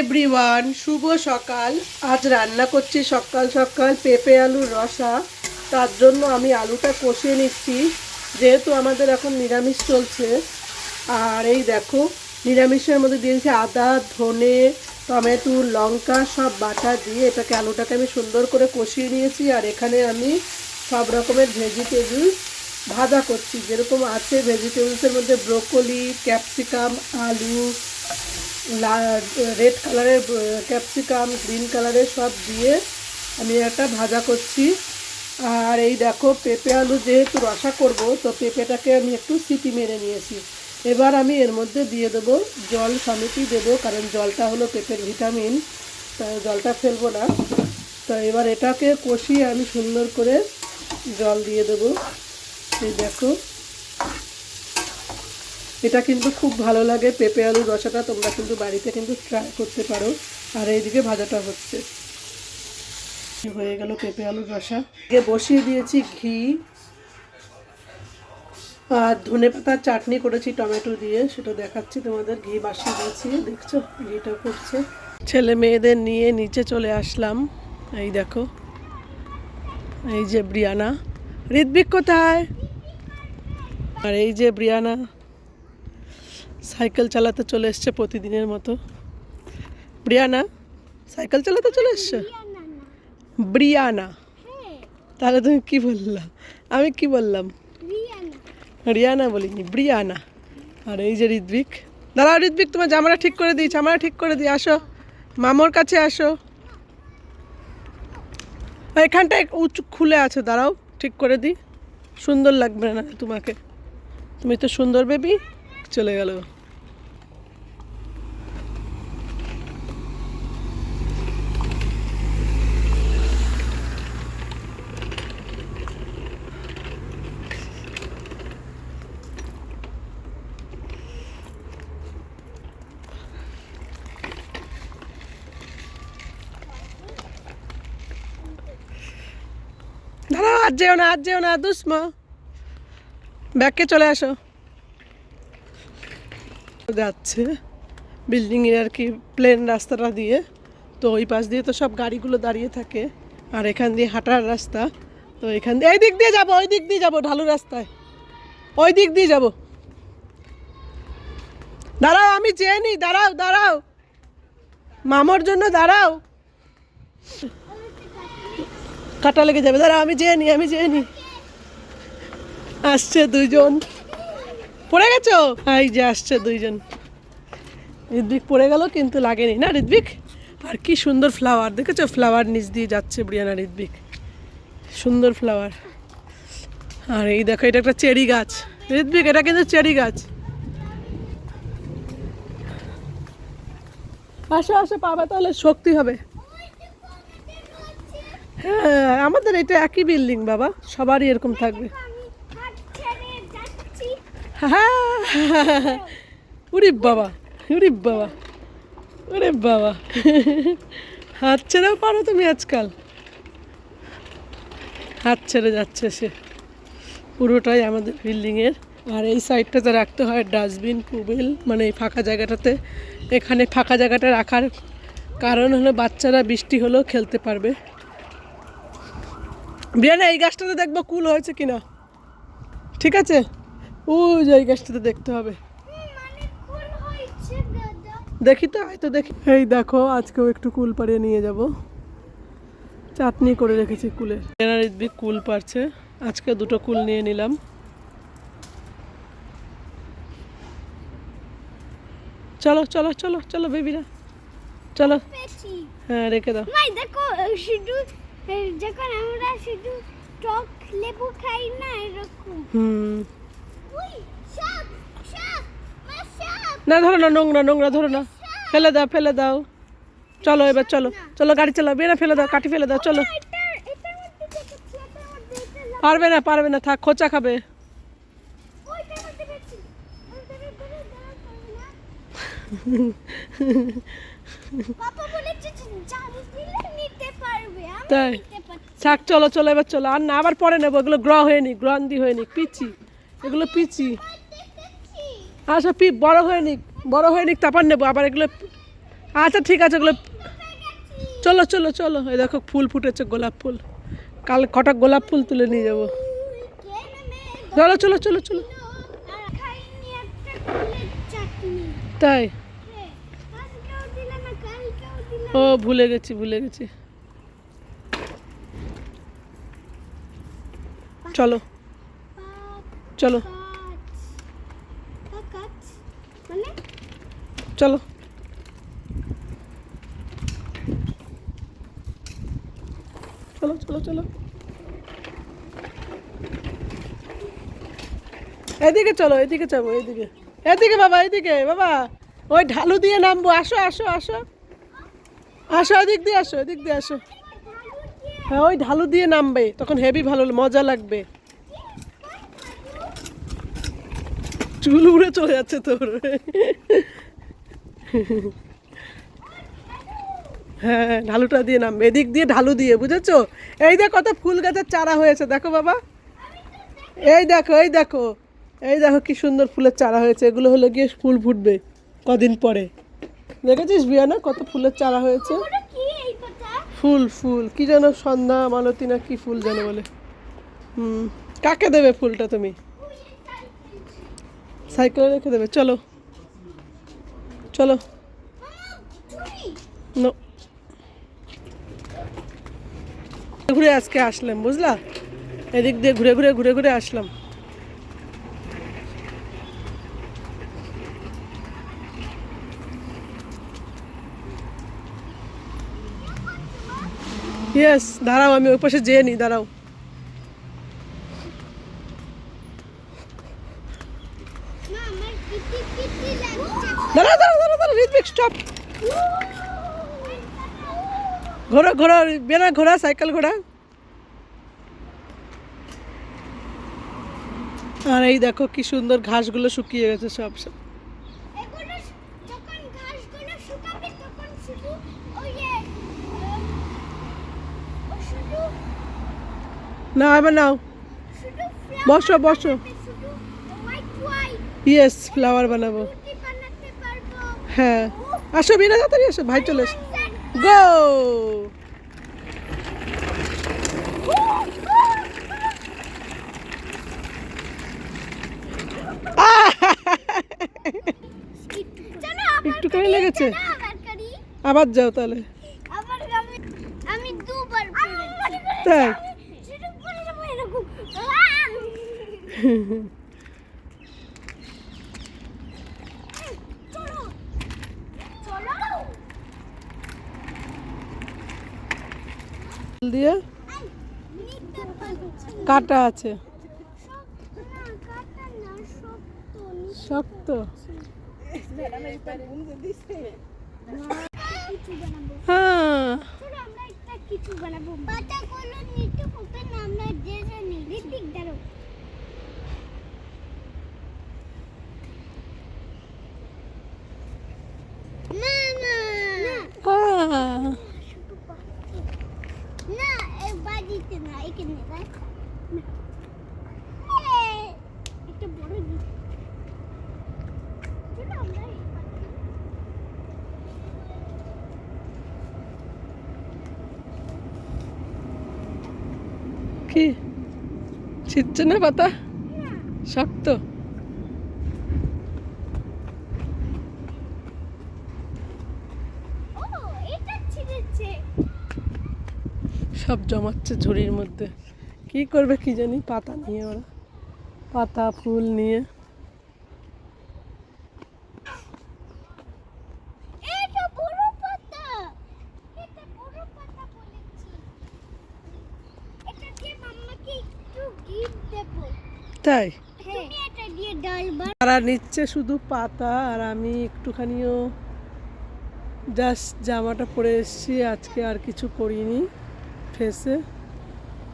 Everyone শুভ সকাল। আজ রান্না করছি সকাল সকাল পেঁপে আলুর রসা। তার জন্য আমি আলুটা কষিয়ে নিচ্ছি। যেহেতু আমাদের এখন নিরামিষ চলছে। আর এই দেখো, নিরামিষের মধ্যে দিয়েছি আদা, ধনে, টমেটো, লঙ্কা, সব বাটা দিয়ে এটাকে আলুটাকে আমি সুন্দর করে কষিয়ে নিয়েছি। আর এখানে আমি সব রকমের ভেজিটেবল ভাজা করছি। যেরকম আছে ভেজিটেবলসের মধ্যে ব্রোকলি ক্যাপসিকাম আলু রেড কালারের ক্যাপসিকাম গ্রিন কালারের সব দিয়ে আমি একটা ভাজা করছি। আর এই দেখো, পেঁপে আলু যেহেতু রসা করব, তো পেঁপেটাকে আমি একটু সিটি মেরে নিয়েছি। এবার আমি এর মধ্যে দিয়ে দেবো জল সমেতই দেবো, কারণ জলটা হলো পেঁপের ভিটামিন জলটা ফেলব না। তো এবার এটাকে কষিয়ে আমি সুন্দর করে জল দিয়ে দেবো। এই দেখো। এটা কিন্তু খুব ভালো লাগে। পেঁপে আলুর রসাটা তোমরা কিন্তু বাড়িতে কিন্তু ট্রাই করতে পারো। আর এইদিকে ভাজাটা হচ্ছে। হয়ে গেল পেঁপে আলুর রসা। বসিয়ে দিয়েছি ঘি। আর ধনে পাতার চাটনি করেছি টমেটো দিয়ে। সেটা দেখাচ্ছি তোমাদের। ঘি বাসিয়ে দিয়েছি। দেখছ, ঘিটা করছে। ছেলে মেয়েদের নিয়ে নিচে চলে আসলাম। এই দেখো। এই যে ব্রিয়ানা। ঋদ্বিক কোথায়? আর এই যে ব্রিয়ানা সাইকেল চালাতে চলে এসছে প্রতিদিনের মতো। ব্রিয়ানা সাইকেল চালাতে চলে এসছো? ব্রিয়ানা তাহলে তুমি কি বললাম আমি কি বললাম? রিয়ানা। বলিনি ব্রিয়ানা। আর এই যে ঋদ্বিক দাঁড়াও ঋদ্বিক তোমার জামাটা ঠিক করে দিই জামাটা ঠিক করে দিই আসো। মামোর কাছে আসো। এখানটায় উঁচু খুলে আছে দাঁড়াও ঠিক করে দিই। সুন্দর লাগবে না তোমাকে। তুমি তো সুন্দর বেবি। চলে গেল। দাঁড়াও আজ যেও না আজ যেও না দুসমা ব্যাগকে চলে আসো। যাচ্ছে। বিল্ডিংয়ের আর কি প্লেন রাস্তাটা দিয়ে। তো ওই পাশ দিয়ে তো সব গাড়িগুলো দাঁড়িয়ে থাকে। আর এখান দিয়ে হাঁটার রাস্তা। তো এখান দিয়ে এই দিক দিয়ে যাব, ওই দিক দিয়ে যাব ঢালু রাস্তায়। ওই দিক দিয়ে যাব। দাঁড়াও, আমি চেয়ে দাঁড়াও দাঁড়াও। মামোর জন্য দাঁড়াও। কাটা লেগে যাবে। দাঁড়াও, আমি নি আমি নি। আসছে দুইজন। পড়ে গেছো? এই যে আসছে দুইজন। ঋদ্বিক পড়ে গেল, কিন্তু লাগেনি। না ঋদ্বিক আর কি সুন্দর ফ্লাওয়ার দেখেছ? ফ্লাওয়ার নিচ দিয়ে যাচ্ছে ব্রিয়ানা ঋদ্বিক সুন্দর ফ্লাওয়ার আর এই দেখো, এটা একটা চেরি গাছ। ঋদ্বিক এটা কিন্তু চেরি গাছ। আসো আসো পাবা তাহলে শক্তি হবে। হ্যাঁ আমাদের এটা একই বিল্ডিং বাবা। সবারই এরকম থাকবে। উরি বাবা উরি বাবা ওরে বাবা। হাত ছেড়েও পারো তুমি আজকাল। হাত ছেড়ে যাচ্ছে সে। পুরোটাই আমাদের বিল্ডিংয়ের আর এই সাইডটাতে রাখতে হয় ডাস্টবিন কুবেল মানে এই ফাঁকা জায়গাটাতে। এখানে ফাঁকা জায়গাটা রাখার কারণ হলো বাচ্চারা বৃষ্টি হলেও খেলতে পারবে। বিয়ানা এই গাছটাতে দেখব কুল হয়েছে কিনা। ঠিক আছে? ওই গাছটাতে দেখতে হবে। দেখি তো হয়তো দেখি। এই দেখো আজকেও একটু কুল পাড়িয়ে নিয়ে যাব। চাটনি করে রেখেছি কুলের। এনার কুল পারছে আজকে দুটো কুল নিয়ে নিলাম। চলো চলো চলো চলো বেবিরা। চলো। হ্যাঁ রেখে দাও। দেখো শুধু যখন আমরা শুধু টক লেবু খাই না এরকম। হুম। না, ধরো না, নোংরা নোংরা, ধরো না। ফেলে দাও ফেলে দাও। চলো এবার, চলো। চলো, গাড়ি চালাও। বেনা ফেলে দাও কাটি ফেলে দাও, চলো। পারবে না পারবে না, থাক, খোঁচা খাবে। তাই? থাক, চলো চলো, এবার চলো। আর না, আবার পরে নেব। এগুলো গ্রহ হয়ে নি গ্রন্থি হয়ে নি পিচি এগুলো পিচি। আচ্ছা পি, বড় হয়ে নিক, বড় হয়ে নিক, তারপর নেব। আবার এগুলো আচ্ছা ঠিক আছে, এগুলো চলো চলো চলো। এই দেখো, ফুল ফুটেছে, গোলাপ ফুল। কাল কটা গোলাপ ফুল তুলে নিয়ে যাব। চলো চলো চলো চলো। তাই। ও, ভুলে গেছি ভুলে গেছি। চলো। চলো। চলো। চলো চলো চলো। এদিকে চলো, এদিকে যাব, এদিকে। এদিকে বাবা এদিকে, বাবা। ওই ঢালু দিয়ে নামবো। আসো আসো আসো। আসো, এদিক দিয়ে আসো, এদিক দিয়ে আসো। হ্যাঁ ওই ঢালু দিয়ে নামবে। তখন হেভি ভালো মজা লাগবে। চুল উড়ে চলে যাচ্ছে তোর। হ্যাঁ ঢালুটা দিয়ে নাম এদিক দিয়ে ঢালু দিয়ে বুঝেছ? এই দেখ কত ফুল গাছের চারা হয়েছে দেখো বাবা। এই দেখো এই দেখো। এই দেখো কি সুন্দর ফুলের চারা হয়েছে এগুলো হলো গিয়ে ফুল ফুটবে কদিন পরে। দেখেছিস বিয়ানা কত ফুলের চারা হয়েছে? ফুল ফুল কি যেন সন্ধ্যা মালতী না কি ফুল যেন বলে। হুম কাকে দেবে ফুলটা তুমি? সাইকেলে রেখে দেবে, চলো। চলো। নো ঘুরে আজকে আসলাম, বুঝলা? এদিক দিয়ে ঘুরে ঘুরে ঘুরে ঘুরে আসলাম। ইয়েস দাঁড়াও, আমি ওই পাশে যেয়ে নিই দাঁড়াও। দাঁড়াও দাঁড়াও দাঁড়াও দাঁড়াও ঋত্বিক স্টপ ঘোরা ঘোরা বেনা ঘোরা সাইকেল ঘোরা আর এই দেখো কি সুন্দর ঘাসগুলো শুকিয়ে গেছে সব সব। না এবার নাও। বসো বসো। ইয়েস ফ্লাওয়ার বানাবো। হ্যাঁ। আসো বিনা তাড়াতাড়ি আসো ভাই চলে এসো। গো একটুখানি লেগেছে? আবার যাও তাহলে। তাই শুধু পড়ে যাব এরকম চলো চলো দিয়ে কাটা আছে। শক্ত। হ্যাঁ চলো আমরা একটা কিছু বানাবো পাতাগুলো নিতে হবে না আমরা যে জানি ঋতিক দাঁড়ো না না আহ, না এই বাড়িতে না এখানে রাখ না। এই, একটা বড় দিই চলো আমরা এই পাতা- কি? ছিটছে না পাতা? শক্ত। সব জমাচ্ছে ঝুড়ির মধ্যে। কি করবে কি জানি পাতা নিয়ে ওরা। পাতা, ফুল নিয়ে এটা বড় পাতা এটা বড় পাতা বলেছি এটা দিয়ে মাম্মাকে একটু গিফট দেব তাই? তারা নিচ্ছে শুধু পাতা আর আমি একটুখানিও জাস্ট জামাটা পরে এসেছি আজকে আর কিছু করিনি ফেসে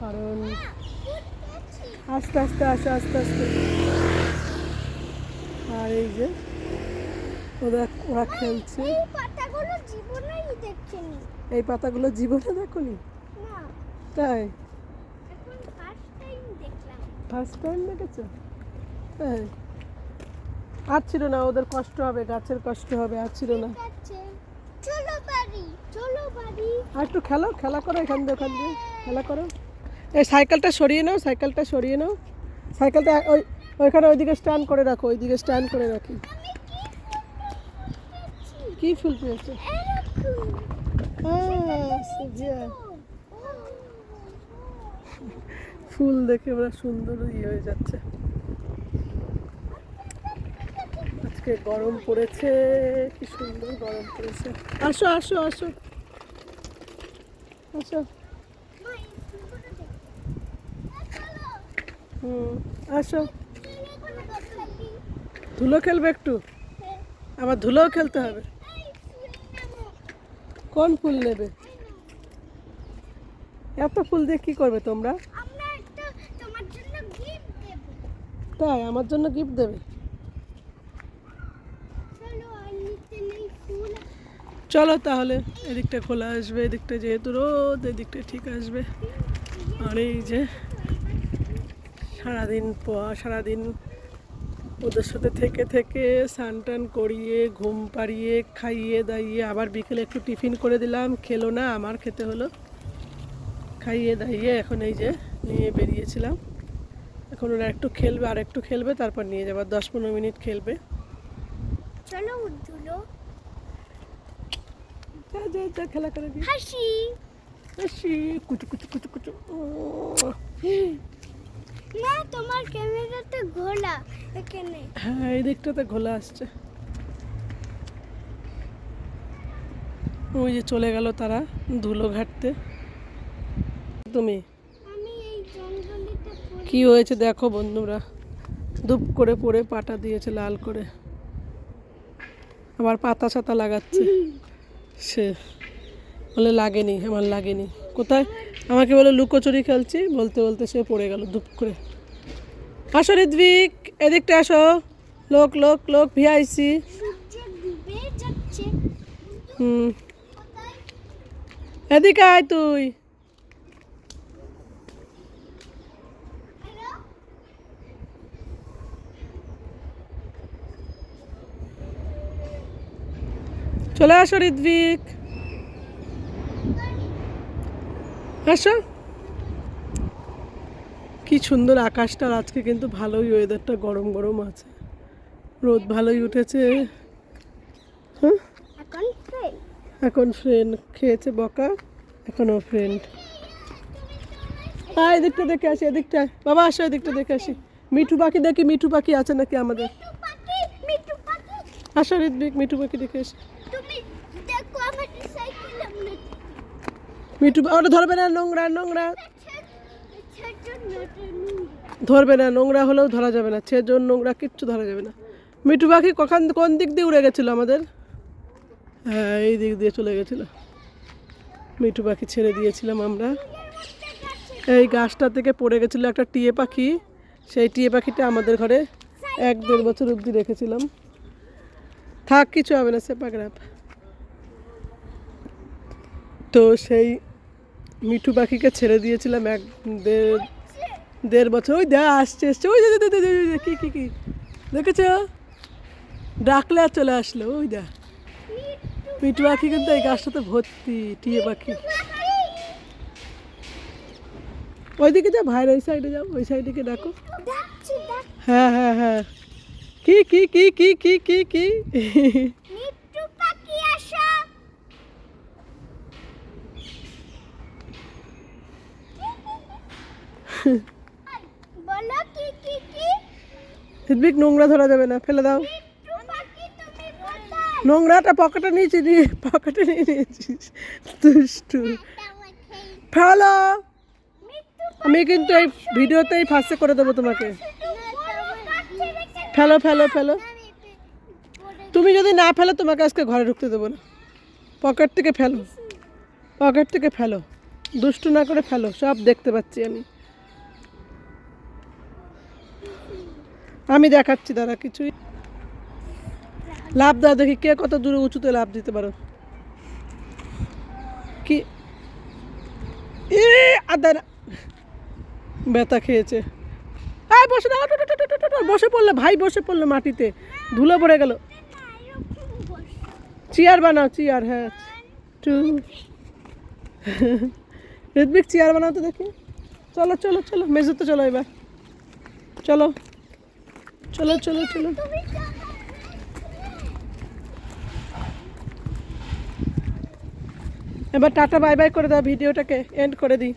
কারণ আস্তে আস্তে আসে আস্তে আস্তে। আর এই যে ওরা ওরা খেলছে। এই পাতাগুলো জীবনে দেখনি? তাই এখন ফার্স্ট টাইম দেখলাম ফার্স্ট টাইম দেখেছ? তাই আর ছিল না ওদের কষ্ট হবে গাছের কষ্ট হবে আর ছিল না। আর একটু খেলো খেলা করো এখান দিয়ে ওখান দিয়ে খেলা করো। এই সাইকেলটা সরিয়ে নাও সাইকেলটা সরিয়ে নাও। সাইকেলটা ওই ওইখানে ওইদিকে স্ট্যান্ড করে রাখো ওইদিকে স্ট্যান্ড করে রাখি। কি ফুল পেয়েছ? হ্যাঁ। ফুল দেখে ওরা সুন্দর ইয়ে হয়ে যাচ্ছে আজকে গরম পড়েছে, কি সুন্দর গরম পড়েছে আসো আসো আসো আসো। হুম, আসো। ধুলো খেলবে একটু। আবার ধুলোও খেলতে হবে। কোন ফুল নেবে এত ফুল দিয়ে কি করবে তোমরা? তাই আমার জন্য গিফট দেবে? চলো তাহলে এদিকটা খোলা আসবে এদিকটা যেহেতু রোদ এদিকটা ঠিক আসবে। আর এই যে সারাদিন সারাদিন ওদের সাথে থেকে থেকে স্নান টান করিয়ে ঘুম পাড়িয়ে খাইয়ে দাইয়ে আবার বিকেলে একটু টিফিন করে দিলাম খেলো না আমার খেতে হলো। খাইয়ে দাইয়ে এখন এই যে নিয়ে বেরিয়েছিলাম। এখন ওরা একটু খেলবে আর একটু খেলবে তারপর নিয়ে যাবে দশ পনেরো মিনিট খেলবে। চলো ধুলো যা যা যা খেলা করে দিয়ে হাসি। হাসি কুচু কুচু কুচু কুচু। না তোমার ক্যামেরাটা ঘোলা এখানে। হ্যাঁ এই দিকটাতে ঘোলা আসছে। ওই যে চলে গেল তারা ধুলো ঘাটতে। তুমি? কি হয়েছে দেখো বন্ধুরা। ধূপ করে পড়ে পাটা দিয়েছে লাল করে। আবার পাতা ছাতা লাগাচ্ছে। সে বলে লাগেনি আমার লাগেনি। কোথায়? আমাকে বলে লুকোচুরি খেলছি। বলতে বলতে সে পড়ে গেল ধূপ করে। আসো ঋদ্বিক এদিকটা আসো। লোক লোক লোক ভিআইসি। হুম। এদিকে আয় তুই। চলে আসো ঋদ্বিক আসো। কি সুন্দর আকাশটা আজকে কিন্তু ভালোই ওয়েদারটা গরম গরম আছে। রোদ ভালোই উঠেছে। হ্যাঁ? এখন ফ্রেন্ড খেয়েছে বকা এখনও ফ্রেন্ড হ্যাঁ এদিকটা দেখে আসি এদিকটা। বাবা আসো এদিকটা দেখে আসি। মিঠু পাখি দেখি মিঠু পাখি আছে নাকি আমাদের? আসো ঋদ্বিক মিঠু পাখি দেখে আসি তুমি দেখো আমার সাইকেল আমরা মিঠু ওটা ধরবে না, নোংরা নোংরা। ধরবে না, নোংরা হলেও ধরা যাবে না। ছেজন নোংরা, কিচ্ছু ধরা যাবে না। মিঠু পাখি কখন, কোন দিক দিয়ে উড়ে গেছিল আমাদের? হ্যাঁ এই দিক দিয়ে চলে গেছিল। মিঠু পাখি ছেড়ে দিয়েছিলাম আমরা। এই গাছটা থেকে পড়ে গেছিল একটা টিয়ে পাখি। সেই টিয়ে পাখিটা আমাদের ঘরে এক দেড় বছর অবধি রেখেছিলাম। থাক, কিছু হবে না সে পাকড়াপ তো সেই মিঠু পাখিকে ছেড়ে দিয়েছিলাম এক দেড় বছর। ওই দা আসছে এসছে ওই দে দে কি কি কি? দেখেছ? ডাকলে আর চলে আসলো। ওই দা মিঠু পাখি কিন্তু এই গাছটাতে ভর্তি, টিয়ে পাখি। ওইদিকে যা, ভাইয়ের ওই সাইডে যাও, ওই সাইডে কে ডাকো। হ্যাঁ হ্যাঁ হ্যাঁ। কি কি কি কি কি কি কি মিঠু পাখি আসো বলো কি কি কি? হিদবিক নোংরা ধরা যাবে না ফেলে দাও। নোংরাটা পকেটে নিয়েছি নিয়ে পকেটে নিয়ে নিয়েছিস। দুষ্টু। ফেলো। আমি কিন্তু এই ভিডিওতেই ফার্স্টে করে দেবো তোমাকে। ফেলো ফেলো ফেলো। তুমি যদি না ফেলো তোমাকে আজকে ঘরে ঢুকতে দেবো না। পকেট থেকে ফেলো। পকেট থেকে ফেলো। দুষ্টু না করে ফেলো সব দেখতে পাচ্ছি আমি। আমি দেখাচ্ছি দাদা কিছুই। লাভ দাও, দেখি কে কত দূরে উঁচুতে লাভ দিতে পারো। কি? এ ব্যথা খেয়েছে। বসে দাও বসে পড়ল, ভাই বসে পড়ল মাটিতে। ধুলো পড়ে গেল। চেয়ার বানাও, চেয়ার হ্যাঁ। চেয়ার বানাও তো দেখি। চলো চলো চলো মেজোতে চলো এবার। চলো। চলো চলো চলো। এবার টাটা, বাই বাই করে দাও, ভিডিওটাকে এন্ড করে দিই।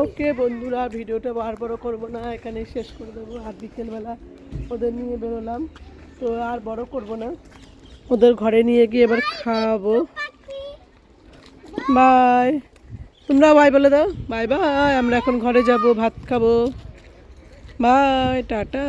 ওকে বন্ধুরা, ভিডিওটা বার বড় করব না, এখানেই শেষ করে দেবো। আর বিকেলবেলা ওদের নিয়ে বেরোলাম, তো আর বড় করব না। ওদের ঘরে নিয়ে গিয়ে এবার খাওয়াবো বাই। তোমরা বাই বলে দাও। Bye bye. আমরা এখন ঘরে যাব, ভাত খাব। By tata